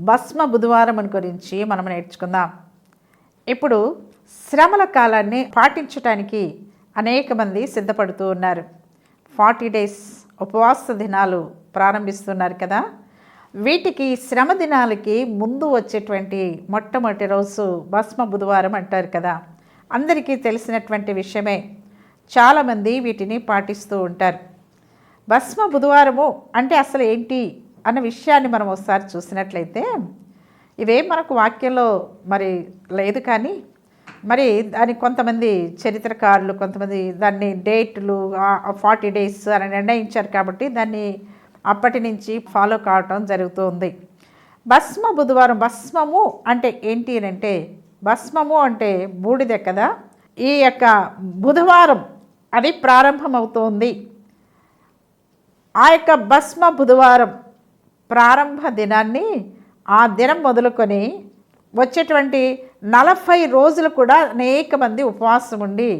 భస్మ బుధవారం గురించి మనం నేర్చుకుందాం. ఇప్పుడు శ్రమల కాలాన్ని పాటించటానికి అనేక మంది సిద్ధపడుతూ ఉన్నారు. ఫార్టీ డేస్ ఉపవాస దినాలు ప్రారంభిస్తున్నారు కదా. వీటికి శ్రమ దినాలకి ముందు వచ్చేటువంటి మొట్టమొదటి రోజు భస్మ బుధవారం అంటారు కదా. అందరికీ తెలిసినటువంటి విషయమే. చాలామంది వీటిని పాటిస్తూ ఉంటారు. భస్మ బుధవారము అంటే అసలు ఏంటి? అన్న విషయాన్ని మనం ఒకసారి చూసినట్లయితే ఇవేం మనకు వాక్యంలో మరి లేదు కానీ మరి దాని కొంతమంది చరిత్రకారులు కొంతమంది దాన్ని డేట్లు ఫార్టీ డేస్ అని నిర్ణయించారు కాబట్టి దాన్ని అప్పటి నుంచి ఫాలో కావటం జరుగుతుంది. భస్మ బుధవారం భస్మము అంటే ఏంటి అని అంటే భస్మము అంటే బూడిద కదా. ఈ యొక్క బుధవారం అది ప్రారంభమవుతోంది. ఆ యొక్క భస్మ బుధవారం ప్రారంభ దినాన్ని ఆ దినం మొదలుకొని వచ్చేటువంటి నలభై రోజులు కూడా అనేక మంది ఉపవాసం ఉండి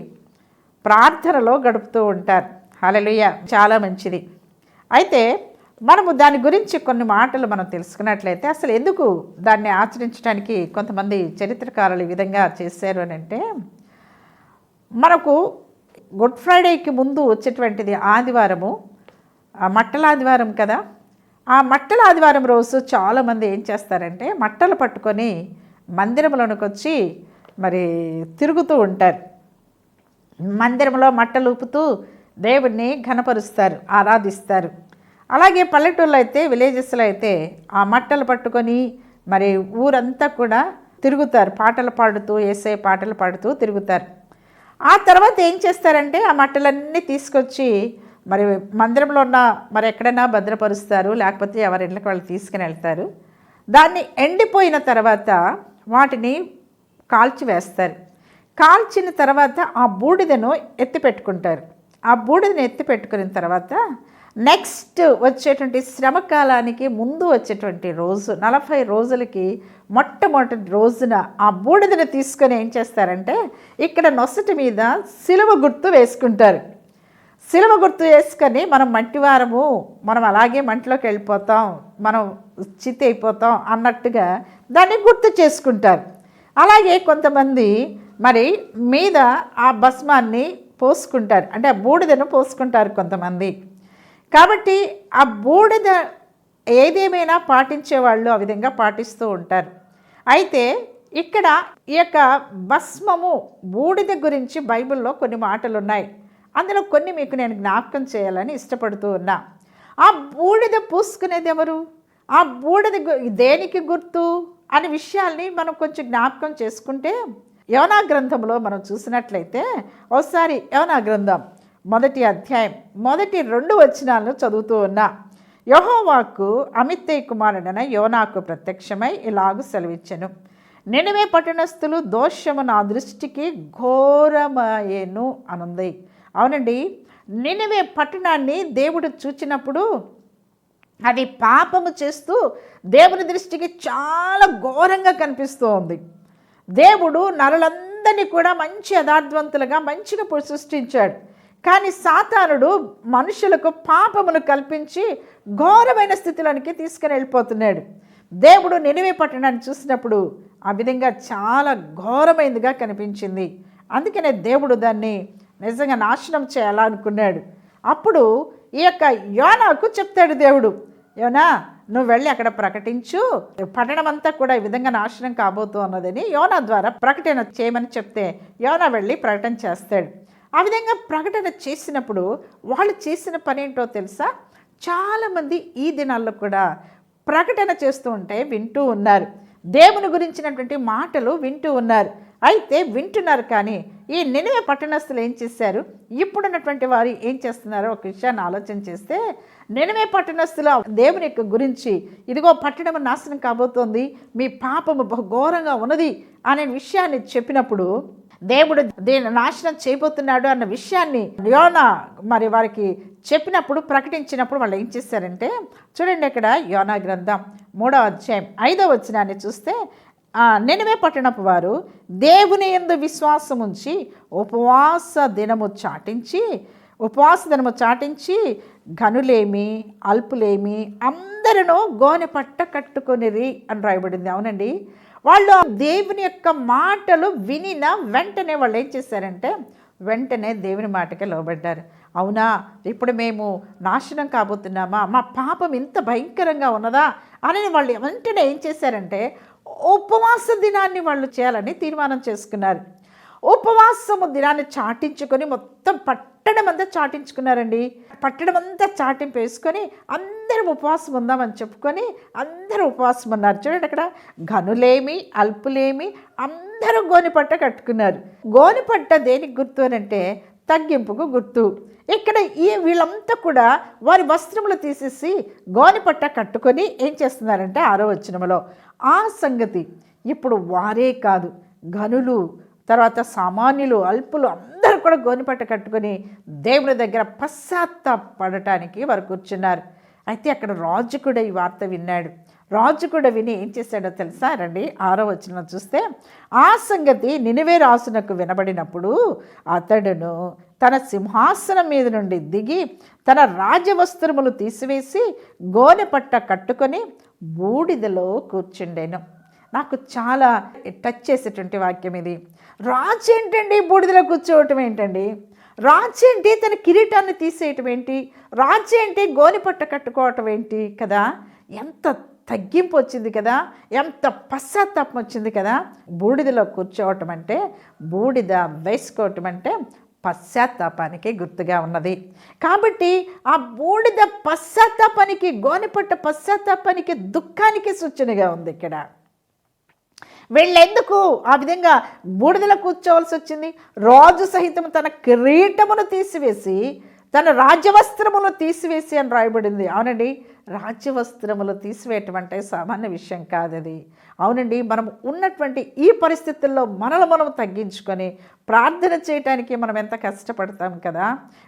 ప్రార్థనలో గడుపుతూ ఉంటారు. హలలుయ చాలా మంచిది. అయితే మనము దాని గురించి కొన్ని మాటలు మనం తెలుసుకున్నట్లయితే అసలు ఎందుకు దాన్ని ఆచరించడానికి కొంతమంది చరిత్రకారులు ఈ విధంగా చేశారు అని అంటే మనకు గుడ్ ఫ్రైడేకి ముందు వచ్చేటువంటిది ఆదివారము ఆ మట్టల ఆదివారం కదా? ఆ మట్టల ఆదివారం రోజు చాలామంది ఏం చేస్తారంటే మట్టలు పట్టుకొని మందిరంలోనికి వచ్చి మరి తిరుగుతూ ఉంటారు. మందిరంలో మట్టలు ఊపుతూ దేవుణ్ణి ఘనపరుస్తారు ఆరాధిస్తారు. అలాగే పల్లెటూళ్ళు అయితే విలేజెస్లో అయితే ఆ మట్టలు పట్టుకొని మరి ఊరంతా కూడా తిరుగుతారు. పాటలు పాడుతూ వేసే పాటలు పాడుతూ తిరుగుతారు. ఆ తర్వాత ఏం చేస్తారంటే ఆ మట్టలన్నీ తీసుకొచ్చి మరి మందిరంలో ఉన్న మరి ఎక్కడైనా భద్రపరుస్తారు లేకపోతే ఎవరి ఇళ్ళకి వాళ్ళు తీసుకుని వెళ్తారు. దాన్ని ఎండిపోయిన తర్వాత వాటిని కాల్చి వేస్తారు. కాల్చిన తర్వాత ఆ బూడిదను ఎత్తి పెట్టుకుంటారు. ఆ బూడిదను ఎత్తి పెట్టుకున్న తర్వాత నెక్స్ట్ వచ్చేటువంటి శ్రమకాలానికి ముందు వచ్చేటువంటి రోజు నలభై రోజులకి మొట్టమొదటి రోజున ఆ బూడిదను తీసుకొని ఏం చేస్తారంటే ఇక్కడ నొసటి మీద సిలువ గుర్తు వేసుకుంటారు. సిలువ గుర్తు చేసుకొని మనం మట్టివారము మనం అలాగే మంటిలోకి వెళ్ళిపోతాం మనం చిత్తి అయిపోతాం అన్నట్టుగా దాన్ని గుర్తు చేసుకుంటారు. అలాగే కొంతమంది మరి మీద ఆ భస్మాన్ని పోసుకుంటారు. అంటే ఆ బూడిదను పోసుకుంటారు కొంతమంది. కాబట్టి ఆ బూడిద ఏదేమైనా పాటించే వాళ్ళు ఆ విధంగా పాటిస్తూ ఉంటారు. అయితే ఇక్కడ ఈ యొక్క భస్మము బూడిద గురించి బైబిల్లో కొన్ని మాటలు ఉన్నాయి అందులో కొన్ని మీకు నేను జ్ఞాపకం చేయాలని ఇష్టపడుతూ ఉన్నా. ఆ బూడిద పూసుకునేది ఎవరు? ఆ బూడిద దేనికి గుర్తు? అనే విషయాల్ని మనం కొంచెం జ్ఞాపకం చేసుకుంటే యవనా గ్రంథంలో మనం చూసినట్లయితే ఒకసారి యవనా గ్రంథం మొదటి అధ్యాయం మొదటి రెండు వచనాలను చదువుతూ ఉన్నా. యహోవాకు అమిత్తయ్య కుమారుడన యోనాకు ప్రత్యక్షమై ఇలాగు సెలవిచ్చెను. నినివే పట్టణస్థులు దోషము నా దృష్టికి ఘోరమయేను అనుంది. అవునండి. నినివే పట్టణాన్ని దేవుడు చూచినప్పుడు అది పాపము చేస్తూ దేవుని దృష్టికి చాలా ఘోరంగా కనిపిస్తూ ఉంది. దేవుడు నరులందరినీ కూడా మంచి యథార్థవంతులుగా మంచిగా సృష్టించాడు. కానీ సాతానుడు మనుషులకు పాపమును కల్పించి ఘోరమైన స్థితిలోనికి తీసుకుని వెళ్ళిపోతున్నాడు. దేవుడు నినివే పట్టణాన్ని చూసినప్పుడు ఆ విధంగా చాలా ఘోరమైనదిగా కనిపించింది. అందుకనే దేవుడు దాన్ని నిజంగా నాశనం చేయాలనుకున్నాడు అప్పుడు ఈ యొక్క యోనాకు చెప్తాడు దేవుడు యోనా నువ్వు వెళ్ళి అక్కడ ప్రకటించు. పట్టణం అంతా కూడా ఈ విధంగా నాశనం కాబోతూ అన్నదని యోనా ద్వారా ప్రకటన చేయమని చెప్తే యోనా వెళ్ళి ప్రకటన చేస్తాడు. ఆ విధంగా ప్రకటన చేసినప్పుడు వాళ్ళు చేసిన పని ఏంటో తెలుసా? చాలామంది ఈ దినాల్లో కూడా ప్రకటన చేస్తూ ఉంటే వింటూ ఉన్నారు. దేవుని గురించినటువంటి మాటలు వింటూ ఉన్నారు. అయితే వింటున్నారు కానీ ఈ నినివే పట్టణస్థులు ఏం చేశారు? ఇప్పుడున్నటువంటి వారు ఏం చేస్తున్నారో ఒక విషయాన్ని ఆలోచన చేస్తే నినివే పట్టణస్థుల దేవుని యొక్క గురించి ఇదిగో పట్టణము నాశనం కాబోతోంది మీ పాపము బహుఘోరంగా ఉన్నది అనే విషయాన్ని చెప్పినప్పుడు దేవుడు దీని నాశనం చేయబోతున్నాడు అన్న విషయాన్ని యోనా మరి వారికి చెప్పినప్పుడు ప్రకటించినప్పుడు వాళ్ళు ఏం చేశారంటే చూడండి ఇక్కడ యోనా గ్రంథం మూడవ అధ్యాయం ఐదవ వచనాన్ని చూస్తే నెనవే పట్టణపు వారు దేవుని ఎందు విశ్వాసం ఉంచి ఉపవాస దినము చాటించి ఉపవాస దినము చాటించి ఘనులేమి అల్పులేమి అందరూ గోనె పట్ట కట్టుకొనిరి అని రాయబడింది. అవునండి. వాళ్ళు దేవుని యొక్క మాటలు వినిన వెంటనే వాళ్ళు ఏం చేశారంటే వెంటనే దేవుని మాటకే లోబడ్డారు. అవునా? ఇప్పుడు మేము నాశనం కాబోతున్నామా? మా పాపం ఇంత భయంకరంగా ఉన్నదా? అని వాళ్ళు వెంటనే ఏం చేశారంటే ఉపవాస దినాన్ని వాళ్ళు చేయాలని తీర్మానం చేసుకున్నారు. ఉపవాసము దినాన్ని చాటించుకొని మొత్తం పట్టణం అంతా చాటించుకున్నారండి. పట్టణం అంతా చాటింపు వేసుకొని అందరూ ఉపవాసం ఉందామని చెప్పుకొని అందరూ ఉపవాసం ఉన్నారు. చూడండి అక్కడ ఘనులేమి అల్పులేమి అందరూ గోనిపట్ట కట్టుకున్నారు. గోనిపట్ట దేనికి గుర్తు అని అంటే తగ్గింపుకు గుర్తు. ఇక్కడ ఈ వీళ్ళంతా కూడా వారి వస్త్రములు తీసేసి గోనిపట్ట కట్టుకొని ఏం చేస్తున్నారంటే ఆరో వచ్చినములో ఆ సంగతి ఇప్పుడు వారే కాదు గనులు తర్వాత సామాన్యులు అల్పులు అందరూ కూడా గోనిపట్ట కట్టుకొని దేవుని దగ్గర పశ్చాత్తాపడటానికి వారు కూర్చున్నారు. అయితే అక్కడ రాజు కూడా ఈ వార్త విన్నాడు. రాజు కూడా విని ఏం చేశాడో తెలుసా? రండి ఆరో వచ్చిన చూస్తే ఆ సంగతి నినివే రాసునకు వినబడినప్పుడు అతడును తన సింహాసనం మీద నుండి దిగి తన రాజవస్త్రములు తీసివేసి గోనె పట్ట కట్టుకొని బూడిదలో కూర్చుండేను. నాకు చాలా టచ్ చేసేటువంటి వాక్యం ఇది. రాజు ఏంటండి బూడిదలో కూర్చోవటం ఏంటండి? రాజు ఏంటి తన కిరీటాన్ని తీసేయటం ఏంటి? రాజు ఏంటి గోనిపట్ట కట్టుకోవటం ఏంటి కదా? ఎంత తగ్గింపు వచ్చింది కదా ఎంత పశ్చాత్తాపం వచ్చింది కదా బూడిదలో కూర్చోవటం అంటే బూడిద వేసుకోవటం అంటే పశ్చాత్తాపానికి గుర్తుగా ఉన్నది. కాబట్టి ఆ బూడిద పశ్చాత్తాపానికి గోనిపట్ట పశ్చాత్తాపానికి దుఃఖానికి సూచనగా ఉంది ఇక్కడ. వీళ్ళెందుకు ఆ విధంగా బూడిదలో కూర్చోవలసి వచ్చింది? రాజు సహితం తన కిరీటమును తీసివేసి తన రాజ్యవస్త్రమును తీసివేసి అని రాయబడింది. అవునండి రాజ్యవస్త్రములు తీసివేయటం అంటే సామాన్య విషయం కాదది. అవునండి మనం ఉన్నటువంటి ఈ పరిస్థితుల్లో మనలు మనం తగ్గించుకొని ప్రార్థన చేయటానికి మనం ఎంత కష్టపడతాం కదా?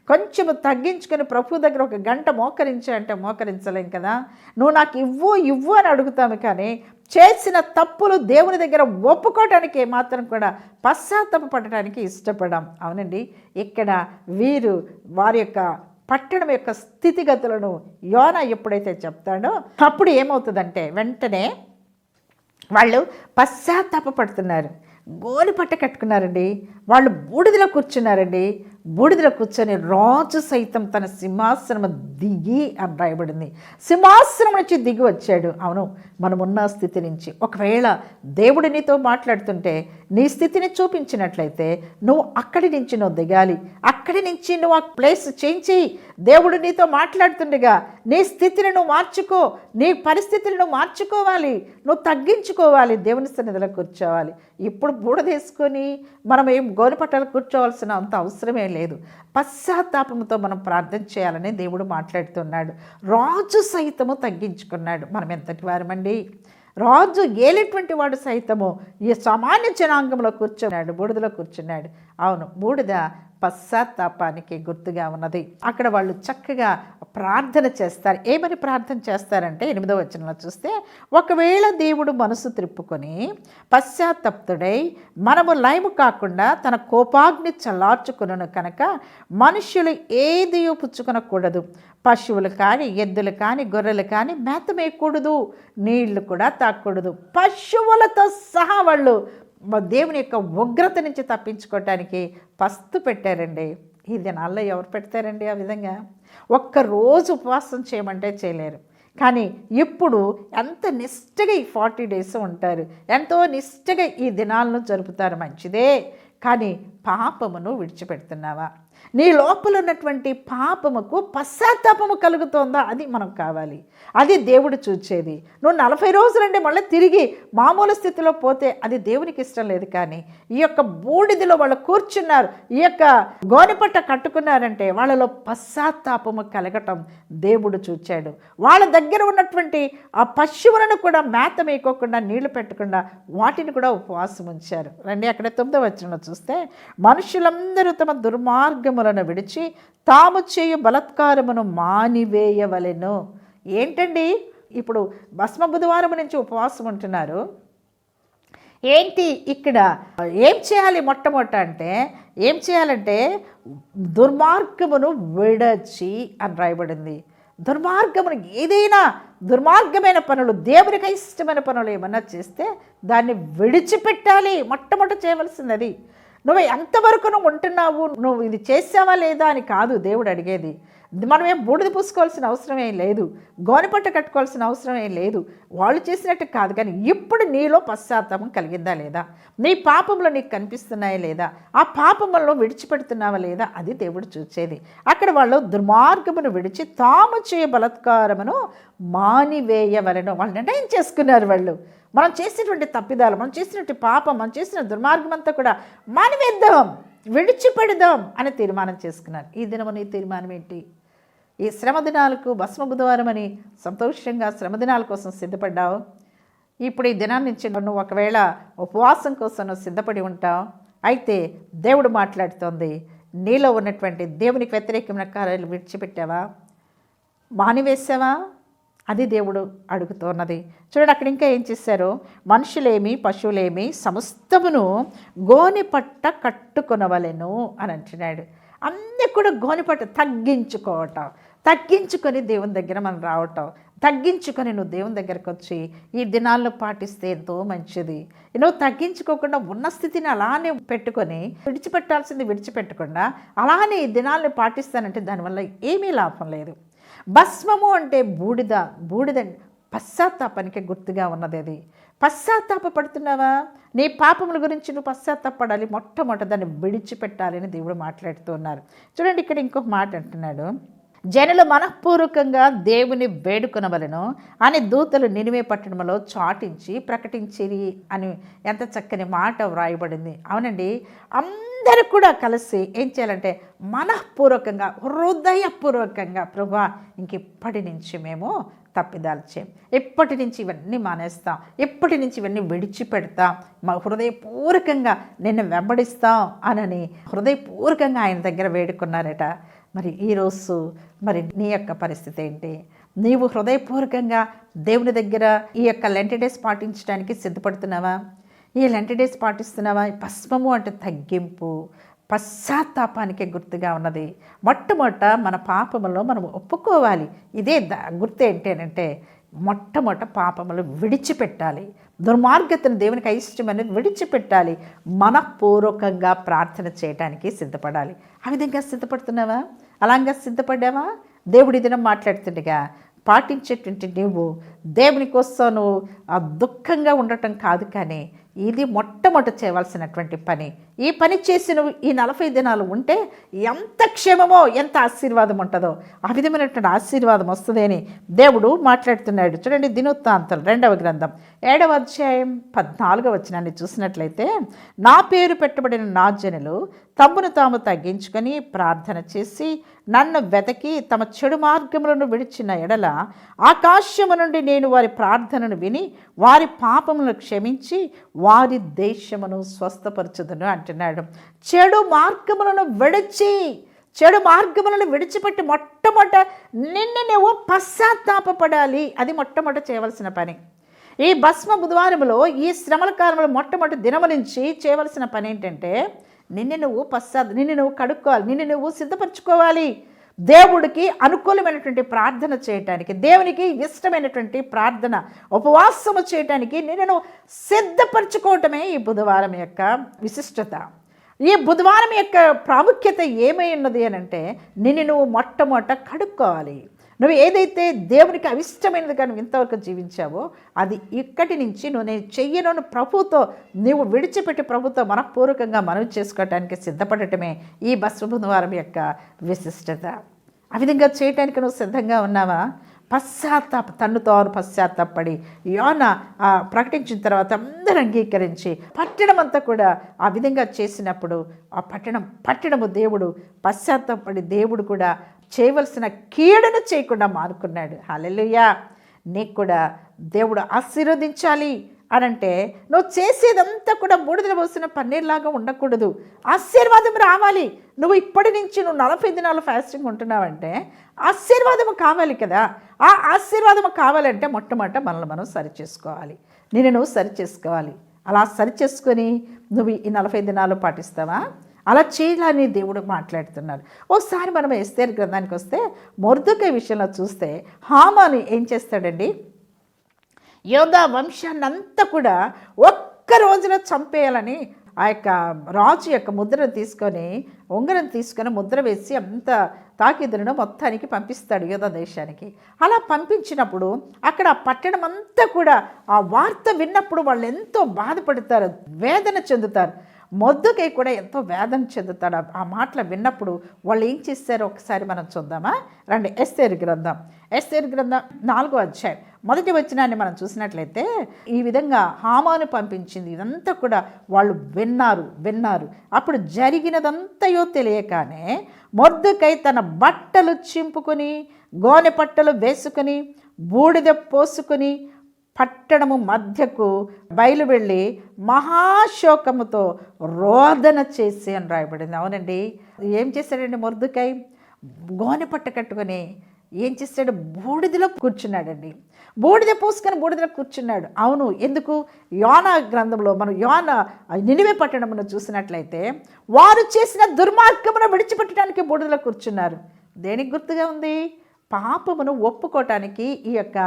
కొంచెము తగ్గించుకొని ప్రభు దగ్గర ఒక గంట మోకరించే అంటే మోకరించలేం కదా? నువ్వు నాకు ఇవ్వు ఇవ్వు అని అడుగుతాము కానీ చేసిన తప్పులు దేవుని దగ్గర ఒప్పుకోవటానికి ఏమాత్రం కూడా పశ్చాత్తాపడటానికి ఇష్టపడం అవునండి. ఇక్కడ వీరు వారి యొక్క పట్టణం యొక్క స్థితిగతులను యోన ఎప్పుడైతే చెప్తాడో అప్పుడు ఏమవుతుందంటే వెంటనే వాళ్ళు పశ్చాత్తాపడుతున్నారు గోలు పట్ట కట్టుకున్నారండి. వాళ్ళు బూడిదలో కూర్చున్నారండి. బూడిదలో కూర్చొని రాజు సైతం తన సింహాసనం దిగి అని రాయబడింది. సింహాసనం నుంచి దిగి వచ్చాడు. అవును మనమున్న స్థితి నుంచి. ఒకవేళ దేవుడు నీతో మాట్లాడుతుంటే నీ స్థితిని చూపించినట్లయితే నువ్వు అక్కడి నుంచి నువ్వు దిగాలి. అక్కడి నుంచి నువ్వు ఆ ప్లేస్ చేంజ్ చేయి. దేవుడు నీతో మాట్లాడుతుండగా నీ స్థితిని నువ్వు మార్చుకో. నీ పరిస్థితులను మార్చుకోవాలి. నువ్వు తగ్గించుకోవాలి. దేవుని సన్నిధిలో కూర్చోవాలి. ఇప్పుడు బూడదేసుకొని మనం ఏం గోరుపట్టాల కూర్చోవలసిన అంత అవసరమే లేదు. పశ్చాత్తాపంతో మనం ప్రార్థన చేయాలని దేవుడు మాట్లాడుతున్నాడు. రాజు సైతము తగ్గించుకున్నాడు. మనం ఎంతటి వారమండి? రాజు ఏలేటువంటి వాడు సైతము ఈ సామాన్య జనాంగంలో కూర్చున్నాడు బూడిదలో కూర్చున్నాడు. అవును బూడిద పశ్చాత్తాపానికి గుర్తుగా ఉన్నది. అక్కడ వాళ్ళు చక్కగా ప్రార్థన చేస్తారు. ఏమని ప్రార్థన చేస్తారంటే ఎనిమిదో వచనంలో చూస్తే ఒకవేళ దేవుడు మనసు త్రిప్పుకొని పశ్చాత్తప్తుడై మనము లయము కాకుండా తన కోపాగ్ని చల్లార్చుకును కనుక మనుష్యులు ఏది పుచ్చుకొనకూడదు పశువులు కానీ ఎద్దులు కానీ గొర్రెలు కానీ మేత మేయకూడదు నీళ్ళు కూడా తాకూడదు. పశువులతో సహా వాళ్ళు దేవుని యొక్క ఉగ్రత నుంచి తప్పించుకోవటానికి పస్తు పెట్టారండి. ఈ దినాల్లో ఎవరు పెడతారండి ఆ విధంగా? ఒక్కరోజు ఉపవాసం చేయమంటే చేయలేరు. కానీ ఇప్పుడు ఎంత నిష్టగా ఈ ఫార్టీ డేస్ ఉంటారు ఎంతో నిష్టగా ఈ దినాలను జరుపుతారు మంచిదే. కానీ పాపమును విడిచిపెడుతున్నావా? నీ లోపల ఉన్నటువంటి పాపముకు పశ్చాత్తాపము కలుగుతోందా? అది మనకు కావాలి. అది దేవుడు చూచేది. నువ్వు నలభై రోజులండి మళ్ళీ తిరిగి మామూలు స్థితిలో పోతే అది దేవునికి ఇష్టం లేదు కానీ ఈ యొక్క బూడిదిలో వాళ్ళు కూర్చున్నారు ఈ యొక్క గోనెపట్ట కట్టుకున్నారంటే వాళ్ళలో పశ్చాత్తాపము కలగటం దేవుడు చూచాడు. వాళ్ళ దగ్గర ఉన్నటువంటి ఆ పశువులను కూడా మేత మేయకోకుండా నీళ్ళు పెట్టకుండా వాటిని కూడా ఉపవాసం ఉంచారు. రండి అక్కడ తొమ్మిదవ వచ్చిన చూస్తే మనుషులందరూ తమ దుర్మార్గములను విడిచి తాము చేయు బలత్కారమును మానివేయవలెను. ఏంటండి? ఇప్పుడు భస్మ బుధవారం నుంచి ఉపవాసం ఉంటున్నారు. ఏంటి ఇక్కడ? ఏం చేయాలి మొట్టమొదట అంటే ఏం చేయాలంటే దుర్మార్గమును విడచి అని రాయబడింది. దుర్మార్గమును ఏదైనా దుర్మార్గమైన పనులు దేవునికి ఇష్టమైన పనులు ఏమన్నా చేస్తే దాన్ని విడిచిపెట్టాలి. మొట్టమొదట చేయవలసింది అది నువ్వు ఎంతవరకు నువ్వు ఉంటున్నావు? నువ్వు ఇది చేసావా లేదా అని కాదు దేవుడు అడిగేది. మనం ఏం బూడిద పూసుకోవాల్సిన అవసరం ఏం లేదు. గోనెపట్ట కట్టుకోవాల్సిన అవసరం ఏం లేదు. వాళ్ళు చేసినట్టు కాదు కానీ ఇప్పుడు నీలో పశ్చాత్తాపం కలిగిందా లేదా? నీ పాపంలో నీకు కనిపిస్తున్నాయా లేదా? ఆ పాపములను విడిచిపెడుతున్నావా లేదా? అది దేవుడు చూసేది అక్కడ వాళ్ళు దుర్మార్గమును విడిచి తాము చేయ బలత్కారమును మానివేయవలను. వాళ్ళు నిర్ణయం చేసుకున్నారు వాళ్ళు. మనం చేసినటువంటి తప్పిదాలు మనం చేసినటువంటి పాపం మనం చేసిన దుర్మార్గం అంతా కూడా మానివేద్దాం విడిచిపెడదాం అని తీర్మానం చేసుకున్నారు. ఈ దినము నీ తీర్మానం ఏంటి? ఈ శ్రమ దినాలకు భస్మ బుధవారం అని సంతోషంగా శ్రమ దినాల కోసం సిద్ధపడ్డావు. ఇప్పుడు ఈ దినాన్ని నుంచి నువ్వు ఒకవేళ ఉపవాసం కోసం నువ్వు సిద్ధపడి ఉంటావు. అయితే దేవుడు మాట్లాడుతోంది నీలో ఉన్నటువంటి దేవునికి వ్యతిరేకమైన కార్యాలు విడిచిపెట్టావా? మానివేసావా అది దేవుడు అడుగుతున్నది. చూడండి అక్కడ ఇంకా ఏం చేశారు? మనుషులేమి పశువులేమి సమస్తమును గోనిపట్ట కట్టుకునవలెను కట్టుకొనవలెను అని అంటున్నాడు. అన్నీ కూడా గోనిపట్ట తగ్గించుకోవటం. తగ్గించుకొని దేవుని దగ్గర మనం రావటం. తగ్గించుకొని నువ్వు దేవుని దగ్గరకు వచ్చి ఈ దినాలను పాటిస్తే ఎంతో మంచిది. నువ్వు తగ్గించుకోకుండా ఉన్న స్థితిని అలానే పెట్టుకొని విడిచిపెట్టాల్సింది విడిచిపెట్టకుండా అలానే ఈ దినాలను పాటిస్తానంటే దానివల్ల ఏమీ లాభం లేదు. భస్మము అంటే బూడిద బూడిద పశ్చాత్తాపానికి గుర్తుగా ఉన్నది అది. పశ్చాత్తాపడుతున్నావా నీ పాపముల గురించి నువ్వు పశ్చాత్తాపడాలి మొట్టమొదటి దాన్ని విడిచిపెట్టాలని దేవుడు మాట్లాడుతూ ఉన్నారు. చూడండి ఇక్కడ ఇంకొక మాట అంటున్నాడు. జనులు మనఃపూర్వకంగా దేవుని వేడుకొనవలను అని దూతలు నినివే పట్టణంలో చాటించి ప్రకటించిరి అని ఎంత చక్కని మాట వ్రాయబడింది. అవునండి అందరూ కూడా కలిసి ఏం చేయాలంటే మనఃపూర్వకంగా హృదయపూర్వకంగా ప్రభా ఇంక ఇప్పటి నుంచి మేము తప్పిదాలు చేయం. ఎప్పటి నుంచి ఇవన్నీ మానేస్తాం. ఎప్పటి నుంచి ఇవన్నీ విడిచిపెడతాం. మా హృదయపూర్వకంగా నిన్ను వెంబడిస్తాం అనని హృదయపూర్వకంగా ఆయన దగ్గర వేడుకున్నారట. మరి ఈరోజు మరి నీ యొక్క పరిస్థితి ఏంటి? నీవు హృదయపూర్వకంగా దేవుని దగ్గర ఈ యొక్క లెంటి డేస్ పాటించడానికి సిద్ధపడుతున్నావా? ఈ లెంటి డేస్ పాటిస్తున్నావా? పస్మము అంటే తగ్గింపు పశ్చాత్తాపానికి గుర్తుగా ఉన్నది. మొట్టమొదట మన పాపములో మనం ఒప్పుకోవాలి. ఇదే ద గుర్తు ఏంటంటే మొట్టమొదట పాపములు విడిచిపెట్టాలి. దుర్మార్గతను దేవునికి అయిష్టమనేది విడిచిపెట్టాలి. మనపూర్వకంగా ప్రార్థన చేయడానికి సిద్ధపడాలి. ఆ విధంగా సిద్ధపడుతున్నావా? అలాగా సిద్ధపడ్డావా? దేవుడి దినం మాట్లాడుతుండగా పాటించేటువంటి నువ్వు దేవుని కోసం నువ్వు ఆ దుఃఖంగా ఉండటం కాదు కానీ ఇది మొట్టమొదట చేయవలసినటువంటి పని. ఈ పని చేసిన ఈ నలభై దినాలు ఉంటే ఎంత క్షేమమో ఎంత ఆశీర్వాదం ఉంటుందో ఆ విధమైనటువంటి ఆశీర్వాదం వస్తుంది అని దేవుడు మాట్లాడుతున్నాడు. చూడండి దినోత్తాంతం రెండవ గ్రంథం. ఏడవ అధ్యాయం పద్నాలుగవ వచనాన్ని చూసినట్లయితే నా పేరు పెట్టబడిన నా జనులు తమ్మును తాము తగ్గించుకొని ప్రార్థన చేసి నన్ను వెతకి తమ చెడు మార్గములను విడిచిన ఎడల ఆకాశము నుండి నేను వారి ప్రార్థనను విని వారి పాపములను క్షమించి వారి దేశమును స్వస్థపరచుదును అంటున్నాడు. చెడు మార్గములను విడిచి చెడు మార్గములను విడిచిపెట్టి మొట్టమొదట నిన్ను నువ్వు పశ్చాత్తాపడాలి అది మొట్టమొదట చేయవలసిన పని. ఈ భస్మ బుధవారంలో ఈ శ్రమల కాలంలో మొట్టమొదటి దినము నుంచి చేయవలసిన పని ఏంటంటే నిన్ను నువ్వు పశ్చాత్ నిన్ను నువ్వు కడుక్కోవాలి నిన్ను నువ్వు సిద్ధపరచుకోవాలి. దేవుడికి అనుకూలమైనటువంటి ప్రార్థన చేయటానికి దేవునికి ఇష్టమైనటువంటి ప్రార్థన ఉపవాసము చేయటానికి నిన్ను సిద్ధపరచుకోవటమే ఈ బుధవారం యొక్క విశిష్టత. ఈ బుధవారం యొక్క ప్రాముఖ్యత ఏమై ఉన్నది అని అంటే నిన్ను నువ్వు మొట్టమొదట కడుక్కోవాలి. నువ్వు ఏదైతే దేవునికి అవిష్టమైనది కానీ ఇంతవరకు జీవించావో అది ఇక్కడి నుంచి నువ్వు నేను చెయ్యను ప్రభుతో నువ్వు విడిచిపెట్టి ప్రభుతో మనపూర్వకంగా మనవి చేసుకోవటానికి సిద్ధపడటమే ఈ బస్సు బుధవారం యొక్క విశిష్టత. ఆ విధంగా చేయటానికి నువ్వు సిద్ధంగా ఉన్నావా? పశ్చాత్తాప తన్ను తాను పశ్చాత్తాపడి యోన ప్రకటించిన తర్వాత అందరూ అంగీకరించి పట్టణం అంతా కూడా ఆ విధంగా చేసినప్పుడు ఆ పట్టణం పట్టణము దేవుడు పశ్చాత్తాపడి దేవుడు కూడా చేయవలసిన కీడను చేయకుండా మానుకున్నాడు. హలెలుయా నీకు కూడా దేవుడు ఆశీర్వదించాలి. అనంటే నువ్వు చేసేదంతా కూడా బూడిదల పోసిన పన్నీర్లాగా ఉండకూడదు. ఆశీర్వాదం రావాలి. నువ్వు ఇప్పటి నుంచి నువ్వు నలభై దినాలు ఫాస్టింగ్ ఉంటున్నావంటే ఆశీర్వాదము కావాలి కదా. ఆ ఆశీర్వాదము కావాలంటే మొట్టమొదట మనల్ని మనం సరి చేసుకోవాలి నేను నువ్వు సరి చేసుకోవాలి అలా సరిచేసుకొని నువ్వు ఈ నలభై దినాలు పాటిస్తావా? అలా చేయాలని దేవుడు మాట్లాడుతున్నారు ఒకసారి మనం ఎస్తేర్ గ్రంథానికి వస్తే మొర్దుకై విషయంలో చూస్తే హామాని ఏం చేస్తాడండి? యోధా వంశాన్ని అంతా కూడా ఒక్క రోజున చంపేయాలని ఆ యొక్క రాజు యొక్క ముద్రను తీసుకొని ఉంగరం తీసుకొని ముద్ర వేసి అంత తాకిదులను మొత్తానికి పంపిస్తాడు యోధా దేశానికి. అలా పంపించినప్పుడు అక్కడ ఆ పట్టణం అంతా కూడా ఆ వార్త విన్నప్పుడు వాళ్ళు ఎంతో బాధపడతారు వేదన చెందుతారు. మొద్దుకై కూడా ఎంతో వేదన చెందుతాడు. ఆ- మాటలు విన్నప్పుడు వాళ్ళు ఏం చేశారో ఒకసారి మనం చూద్దామా? రండి ఎస్తేరు గ్రంథం. ఎస్తేరు గ్రంథం నాలుగో అధ్యాయం. మొదటి వచనాన్ని మనం చూసినట్లయితే ఈ విధంగా హామాను పంపించింది. ఇదంతా కూడా వాళ్ళు విన్నారు విన్నారు. అప్పుడు జరిగినదంతయో తెలియకానే మొద్దుకై తన బట్టలు చింపుకొని గోనె పట్టలు వేసుకొని బూడిద పోసుకొని పట్టణము మధ్యకు బయలు వెళ్ళి మహాశోకముతో రోదన చేసి అని రాయబడింది. అవునండి. ఏం చేశాడండి మొర్దుకై గోనె పట్ట కట్టుకొని ఏం చేశాడు? బూడిదలో కూర్చున్నాడండి. బూడిద పూసుకొని బూడిదలో కూర్చున్నాడు. అవును ఎందుకు? యోన గ్రంథంలో మనం యోన నినివే పట్టణమును చూసినట్లయితే వారు చేసిన దుర్మార్గమును విడిచిపెట్టడానికి బూడిదలో కూర్చున్నారు. దేనికి గుర్తుగా ఉంది? పాపమును ఒప్పుకోవటానికి ఈ యొక్క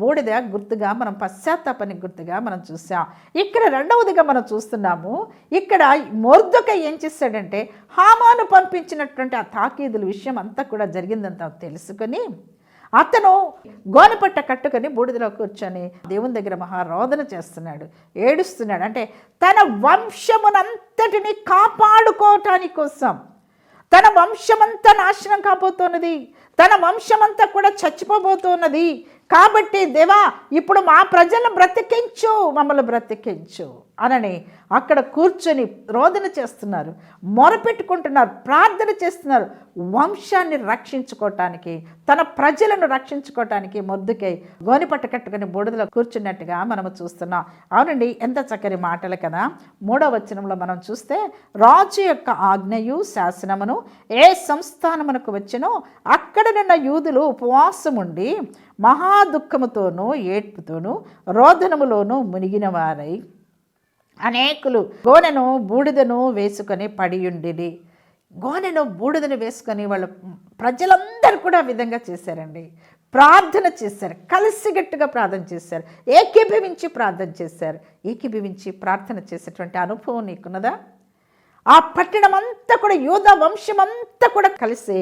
బూడిద గుర్తుగా మనం పశ్చాత్తాపానికి గుర్తుగా మనం చూసాం. ఇక్కడ రెండవదిగా మనం చూస్తున్నాము ఇక్కడ మొర్దొక ఏం చేశాడంటే హామాను పంపించినటువంటి ఆ తాకీదుల విషయం అంతా కూడా జరిగిందంతా తెలుసుకొని అతను గోనెపట్ట కట్టుకొని బూడిదలో కూర్చొని దేవుని దగ్గర మహారోదన చేస్తున్నాడు ఏడుస్తున్నాడు. అంటే తన వంశమునంతటిని కాపాడుకోవటానికి కోసం తన వంశమంతా నాశనం కాబోతున్నది. తన వంశమంతా కూడా చచ్చిపోబోతున్నది. కాబట్టి దేవా ఇప్పుడు మా ప్రజలను బ్రతికించు మమ్మల్ని బ్రతికించు. అనని అక్కడ కూర్చొని రోదన చేస్తున్నారు మొరపెట్టుకుంటున్నారు ప్రార్థన చేస్తున్నారు. వంశాన్ని రక్షించుకోవటానికి తన ప్రజలను రక్షించుకోవటానికి మొద్దుకై గోనిపట్ట కట్టుకుని బూడిదలో కూర్చున్నట్టుగా మనము చూస్తున్నాం. అవునండి ఎంత చక్కని మాటలు కదా. మూడో వచనంలో మనం చూస్తే రాజు యొక్క ఆజ్ఞయు శాసనమును ఏ సంస్థానమునకు వచ్చినో అక్కడనున్న యూదులు ఉపవాసం ఉండి మహా దుఃఖముతోనూ ఏడ్పుతోనూ రోదనములోనూ మునిగిన వారై అనేకులు గోనెను బూడిదను వేసుకొని పడియుండిరి. గోనెను బూడిదను వేసుకొని వాళ్ళు ప్రజలందరూ కూడా ఆ విధంగా చేశారండి. ప్రార్థన చేశారు కలిసిగట్టుగా ప్రార్థన చేశారు ఏకీభవించి ప్రార్థన చేశారు. ఏకీభవించి ప్రార్థన చేసేటువంటి అనుభవం నీకున్నదా? ఆ పట్టణం అంతా కూడా యోధ వంశం అంతా కూడా కలిసి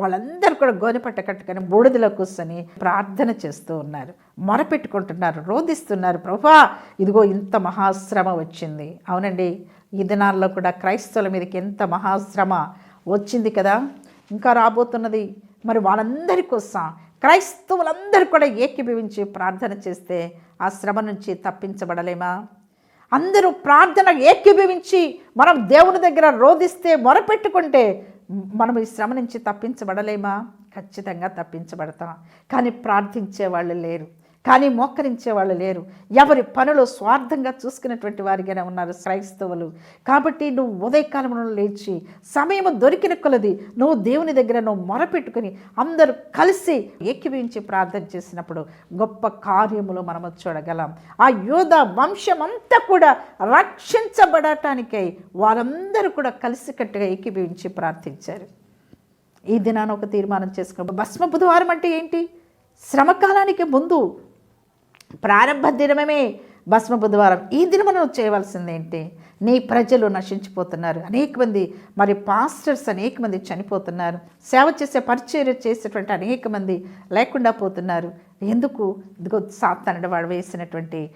వాళ్ళందరూ కూడా గోనిపట్ట కట్టుకొని బూడిదలో కూర్చొని ప్రార్థన చేస్తూ ఉన్నారు. మొరపెట్టుకుంటున్నారు రోధిస్తున్నారు. ప్రభా ఇదిగో ఇంత మహాశ్రమ వచ్చింది. అవునండి ఈ దినాల్లో కూడా క్రైస్తవుల మీదకి ఎంత మహాశ్రమ వచ్చింది కదా. ఇంకా రాబోతున్నది. మరి వాళ్ళందరి కోసం క్రైస్తవులందరూ కూడా ఏకీభవించి ప్రార్థన చేస్తే ఆ శ్రమ నుంచి తప్పించబడలేమా? అందరూ ప్రార్థన ఏకీభవించి మనం దేవుని దగ్గర రోధిస్తే మొరపెట్టుకుంటే మనం ఈ శ్రమ నుంచి తప్పించబడలేమా? ఖచ్చితంగా తప్పించబడతాం. కానీ ప్రార్థించే వాళ్ళు లేరు. కానీ మోకరించే వాళ్ళు లేరు. ఎవరి పనులు స్వార్థంగా చూసుకున్నటువంటి వారిగానే ఉన్నారు క్రైస్తవులు. కాబట్టి నువ్వు ఉదయకాలంలో లేచి సమయం దొరికిన కొలది నువ్వు దేవుని దగ్గర నువ్వు మొరపెట్టుకుని అందరూ కలిసి ఏకీభవించి ప్రార్థన చేసినప్పుడు గొప్ప కార్యములు మనము చూడగలం. ఆ యోధ వంశం అంతా కూడా రక్షించబడటానికై వారందరూ కూడా కలిసికట్టుగా ఏకీభవించి ప్రార్థించారు. ఈ దినాన ఒక తీర్మానం చేసుకో భస్మ బుధవారం అంటే ఏంటి? శ్రమకాలానికి ముందు ప్రారంభ దినమే భస్మ బుధవారం. ఈ దినం నువ్వు చేయవలసింది ఏంటి? నీ ప్రజలు నశించిపోతున్నారు. అనేక మంది మరి పాస్టర్స్ అనేక మంది చనిపోతున్నారు. సేవ చేసే పరిచర్య చేసేటువంటి అనేక మంది లేకుండా పోతున్నారు. ఎందుకు? ఇదిగో సాత్తనడు వాడు వేసినటువంటి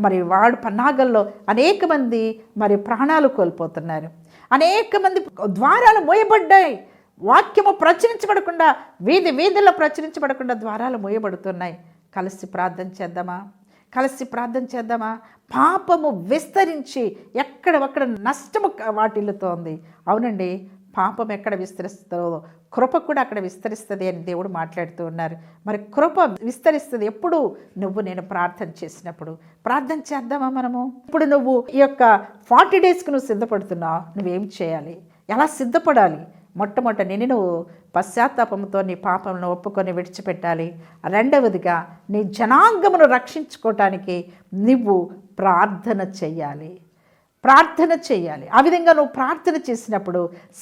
మరి వాడు పన్నాగల్లో అనేక మంది మరి ప్రాణాలు కోల్పోతున్నారు. అనేక మంది ద్వారాలు మోయబడ్డాయి. వాక్యము ప్రచురించబడకుండా వీధి వీధుల్లో ప్రచురించబడకుండా ద్వారాలు మోయబడుతున్నాయి. కలిసి ప్రార్థన చేద్దామా? కలిసి ప్రార్థన చేద్దామా? పాపము విస్తరించి ఎక్కడ ఒక్కడ నష్టము వాటిల్లుతోంది. అవునండి పాపం ఎక్కడ విస్తరిస్తుందో కృప కూడా అక్కడ విస్తరిస్తుంది అని దేవుడు మాట్లాడుతూ ఉన్నారు. మరి కృప విస్తరిస్తుంది ఎప్పుడు? నువ్వు నేను ప్రార్థన చేసినప్పుడు. ప్రార్థన చేద్దామా మనము? ఇప్పుడు నువ్వు ఈ యొక్క ఫార్టీ డేస్కి నువ్వు సిద్ధపడుతున్నావు. నువ్వేం చేయాలి? ఎలా సిద్ధపడాలి? మొట్టమొదట నేను నువ్వు పశ్చాత్తాపంతో నీ పాపమును ఒప్పుకొని విడిచిపెట్టాలి. రెండవదిగా నీ జనాంగమును రక్షించుకోవటానికి నువ్వు ప్రార్థన చెయ్యాలి. ప్రార్థన చేయాలి ఆ విధంగా నువ్వు ప్రార్థన చేసినప్పుడు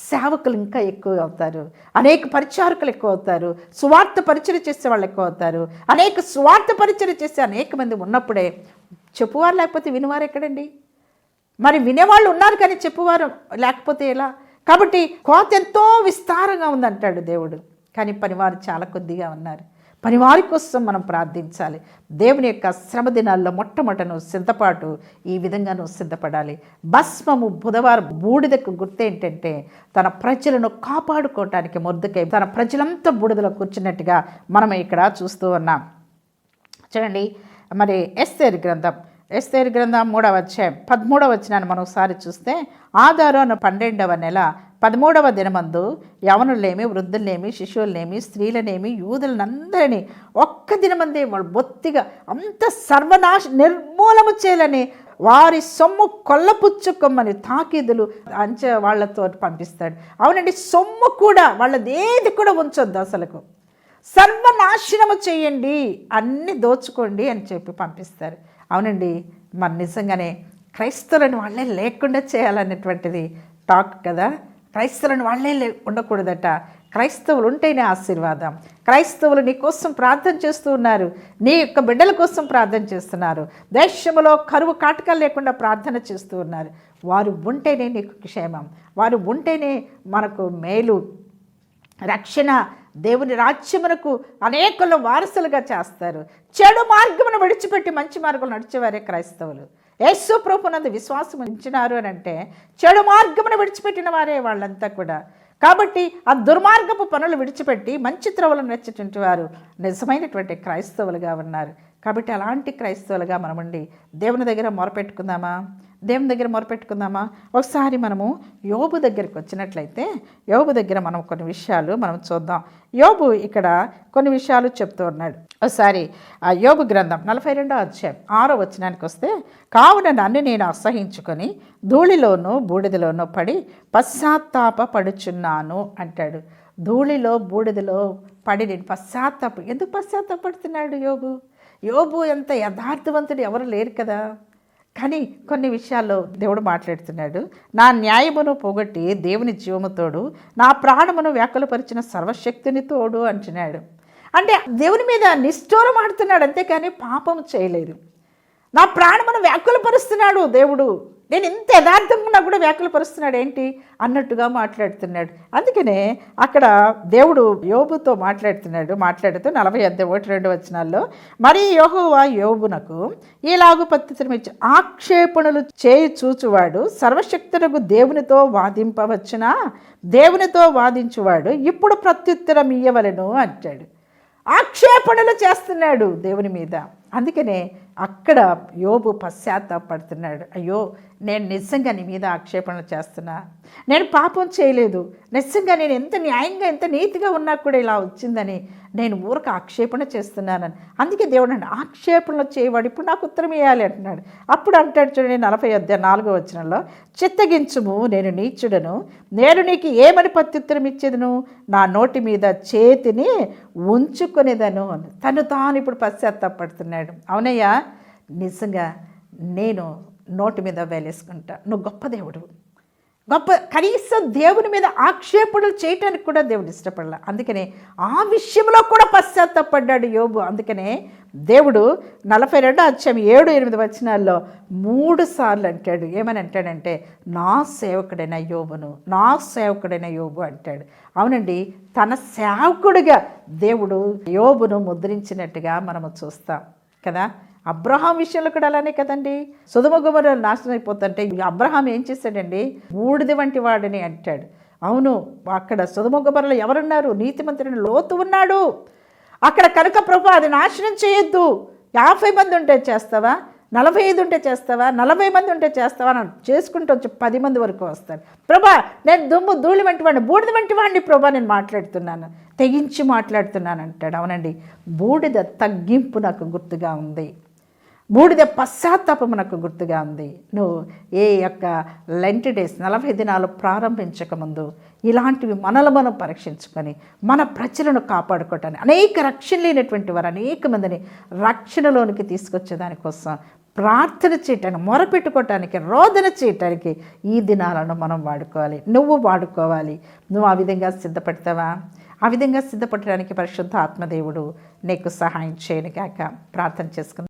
సేవకులు ఇంకా ఎక్కువ అవుతారు. అనేక పరిచారకులు ఎక్కువ అవుతారు. సువార్త పరిచయం చేసే వాళ్ళు ఎక్కువ అవుతారు. అనేక సువార్థ పరిచయం చేసే అనేక మంది ఉన్నప్పుడే చెప్పువారు లేకపోతే వినివారు ఎక్కడండి? మరి వినేవాళ్ళు ఉన్నారు కానీ చెప్పువారు లేకపోతే ఎలా? కాబట్టి కోత ఎంతో విస్తారంగా ఉందంటాడు దేవుడు. కానీ పనివారు చాలా కొద్దిగా ఉన్నారు. పనివారి కోసం మనం ప్రార్థించాలి. దేవుని యొక్క శ్రమ దినాల్లో మొట్టమొదటను సిద్ధపాటు ఈ విధంగా నువ్వు సిద్ధపడాలి. భస్మము బుధవారం బూడిదకు గుర్తు ఏంటంటే తన ప్రజలను కాపాడుకోవటానికి మొద్దుకై తన ప్రజలంతా బూడిదలో కూర్చున్నట్టుగా మనం ఇక్కడ చూస్తూ ఉన్నాం. చూడండి మరి ఎస్ఏర్ గ్రంథం ఎస్తేరు గ్రంథం మూడవ అధ్యాయం పదమూడవ వచ్చినాన్ని మనం ఒకసారి చూస్తే ఆధారు అన్న పన్నెండవ నెల పదమూడవ దినమందు యవనులేమి వృద్ధులనేమి శిశువులనేమి స్త్రీలనేమి యూదులనందరినీ ఒక్క దినమందే వాళ్ళు బొత్తిగా అంత సర్వనాశ నిర్మూలము చేయాలని వారి సొమ్ము కొల్లపుచ్చుకోమని తాకీదులు అంచె వాళ్ళతో పంపిస్తాడు. అవునండి సొమ్ము కూడా వాళ్ళది ఏది కూడా ఉంచొద్దు అసలుకు. సర్వనాశనము చేయండి అన్ని దోచుకోండి అని చెప్పి పంపిస్తారు. అవునండి. మరి నిజంగానే క్రైస్తవులను వాళ్ళే లేకుండా చేయాలనేటువంటిది టాక్ కదా. క్రైస్తవులను వాళ్ళే లే ఉండకూడదట. క్రైస్తవులు ఉంటేనే ఆశీర్వాదం. క్రైస్తవులు నీ కోసం ప్రార్థన చేస్తూ ఉన్నారు. నీ యొక్క బిడ్డల కోసం ప్రార్థన చేస్తున్నారు. దేశంలో కరువు కాటకాలు లేకుండా ప్రార్థన చేస్తూ ఉన్నారు. వారు ఉంటేనే నీకు క్షేమం. వారు ఉంటేనే మనకు మేలు. రక్షణ దేవుని రాజ్యమునకు అనేకులు వారసులుగా చేస్తారు. చెడు మార్గమును విడిచిపెట్టి మంచి మార్గం నడిచేవారే క్రైస్తవులు. యేసు ప్రభునందు విశ్వాసం ఉంచినారు అని అంటే చెడు మార్గమును విడిచిపెట్టిన వారే వాళ్ళంతా కూడా. కాబట్టి ఆ దుర్మార్గపు పనులు విడిచిపెట్టి మంచి త్రవలు నచ్చేటువంటి వారు నిజమైనటువంటి క్రైస్తవులుగా ఉన్నారు. కాబట్టి అలాంటి క్రైస్తవులుగా మనముండి దేవుని దగ్గర మొరపెట్టుకుందామా? దేవుని దగ్గర మొరపెట్టుకుందామా? ఒకసారి మనము యోబు దగ్గరికి వచ్చినట్లయితే యోబు దగ్గర మనం కొన్ని విషయాలు మనం చూద్దాం. యోబు ఇక్కడ కొన్ని విషయాలు చెప్తూ ఉన్నాడు. ఒకసారి ఆ యోగు గ్రంథం నలభై రెండో అధ్యాయం ఆరో వచనానికి వస్తే కావున నన్ను నేను అసహించుకొని ధూళిలోనూ బూడిదలోనూ పడి పశ్చాత్తాప పడుచున్నాను అంటాడు. ధూళిలో బూడిదలో పడి నేను పశ్చాత్తాప ఎందుకు పశ్చాత్తాపడుతున్నాడు యోగు యోబు ఎంత యథార్థవంతుడు ఎవరు లేరు కదా. కానీ కొన్ని విషయాల్లో దేవుడు మాట్లాడుతున్నాడు. నా న్యాయమును పోగొట్టి దేవుని జీవముతోడు నా ప్రాణమును వ్యాకులపరిచిన సర్వశక్తిని తోడు అంటున్నాడు. అంటే దేవుని మీద నిష్ఠూరం ఆడుతున్నాడు అంతేకాని పాపం చేయలేదు. నా ప్రాణమును వ్యాకులపరుస్తున్నాడు దేవుడు. నేను ఇంత యథార్థంగా ఉన్నా కూడా వ్యాకులపరుస్తున్నాడు ఏంటి? అన్నట్టుగా మాట్లాడుతున్నాడు. అందుకనే అక్కడ దేవుడు యోబుతో మాట్లాడుతున్నాడు. మాట్లాడుతూ నలభై అద్దె ఒకటి రెండు వచనాల్లో మరి యోహోవా యోబునకు ఈలాగు పత్తిమిచ్చి ఆక్షేపణలు చేయి చూచువాడు సర్వశక్తులకు దేవునితో వాదింపవచ్చునా? దేవునితో వాదించువాడు ఇప్పుడు ప్రత్యుత్తరం ఇయ్యవలను అంటాడు. ఆక్షేపణలు చేస్తున్నాడు దేవుని మీద. అందుకనే అక్కడ యోబు పశ్చాత్తాపడుతున్నాడు. అయ్యో నేను నిజంగా నీ మీద ఆక్షేపణలు చేస్తున్నా. నేను పాపం చేయలేదు. నిజంగా నేను ఎంత న్యాయంగా ఎంత నీతిగా ఉన్నా కూడా ఇలా వచ్చిందని నేను ఊరకు ఆక్షేపణ చేస్తున్నానని. అందుకే దేవుడు అంటే ఆక్షేపణలు చేయవాడు. ఇప్పుడు నాకు ఉత్తరం ఇవ్వాలి అంటున్నాడు. అప్పుడు అంటాడు చూడండి నలభై అధ్యాయ నాలుగో వచనంలో చిత్తగించుము నేను నీచుడను. నేను నీకు ఏమని ప్రత్యుత్తరం ఇచ్చేదను? నా నోటి మీద చేతిని ఉంచుకునేదను. తను తాను ఇప్పుడు పశ్చాత్తాపడుతున్నాడు. అవునయ్యా నిజంగా నేను నోటి మీద వేలేసుకుంటా. నువ్వు గొప్ప దేవుడు. గొప్ప కనీసం దేవుని మీద ఆక్షేపణలు చేయటానికి కూడా దేవుడు ఇష్టపడాల. అందుకనే ఆ విషయంలో కూడా పశ్చాత్తపడ్డాడు యోబు. అందుకనే దేవుడు నలభై రెండో అధ్యాయం ఏడు ఎనిమిది వచనాల్లో మూడు సార్లు అంటాడు. ఏమని అంటాడంటే నా సేవకుడైన యోబును నా సేవకుడైన యోబు అంటాడు. అవునండి తన సేవకుడిగా దేవుడు యోబును ముద్రించినట్టుగా మనము చూస్తాం కదా? అబ్రహాం విషయంలో కూడా అలానే కదండి. సుధమ నాశనం అయిపోతుంటే అబ్రహాం ఏం చేశాడండి? బూడిది వంటి వాడని అంటాడు. అవును అక్కడ సుధమ గుమరలో ఎవరున్నారు? నీతిమంతుడిని లోతు ఉన్నాడు. అక్కడ కనుక ప్రభు అది నాశనం చేయొద్దు. యాభై మంది ఉంటే చేస్తావా? నలభై ఐదు ఉంటే చేస్తావా? నలభై మంది ఉంటే చేస్తావా? అని చేసుకుంటూ వచ్చి పది మంది వరకు వస్తాను ప్రభా నేను దుమ్ము ధూళి వంటి వాడిని బూడిద వంటి వాడిని ప్రభా నేను మాట్లాడుతున్నాను. తెగించి మాట్లాడుతున్నాను అంటాడు. అవునండి బూడిద తగ్గింపు నాకు గుర్తుగా ఉంది. బూడిద పశ్చాత్తాపం నాకు గుర్తుగా ఉంది. నువ్వు ఏ యొక్క లెంట్ డేస్ నలభై దినాలు ప్రారంభించక ముందు ఇలాంటివి మనల మనం పరీక్షించుకొని మన ప్రజలను కాపాడుకోవటానికి అనేక రక్షణ లేనటువంటి వారు అనేక మందిని రక్షణలోనికి తీసుకొచ్చే దానికోసం ప్రార్థన చేయటానికి మొరపెట్టుకోవటానికి రోదన చేయటానికి ఈ దినాలను మనం వాడుకోవాలి. నువ్వు వాడుకోవాలి. నువ్వు ఆ విధంగా సిద్ధపడతావా? ఆ విధంగా సిద్ధపడటానికి పరిశుద్ధ ఆత్మదేవుడు నీకు సహాయం చేయను కాక ప్రార్థన చేసుకుందాం.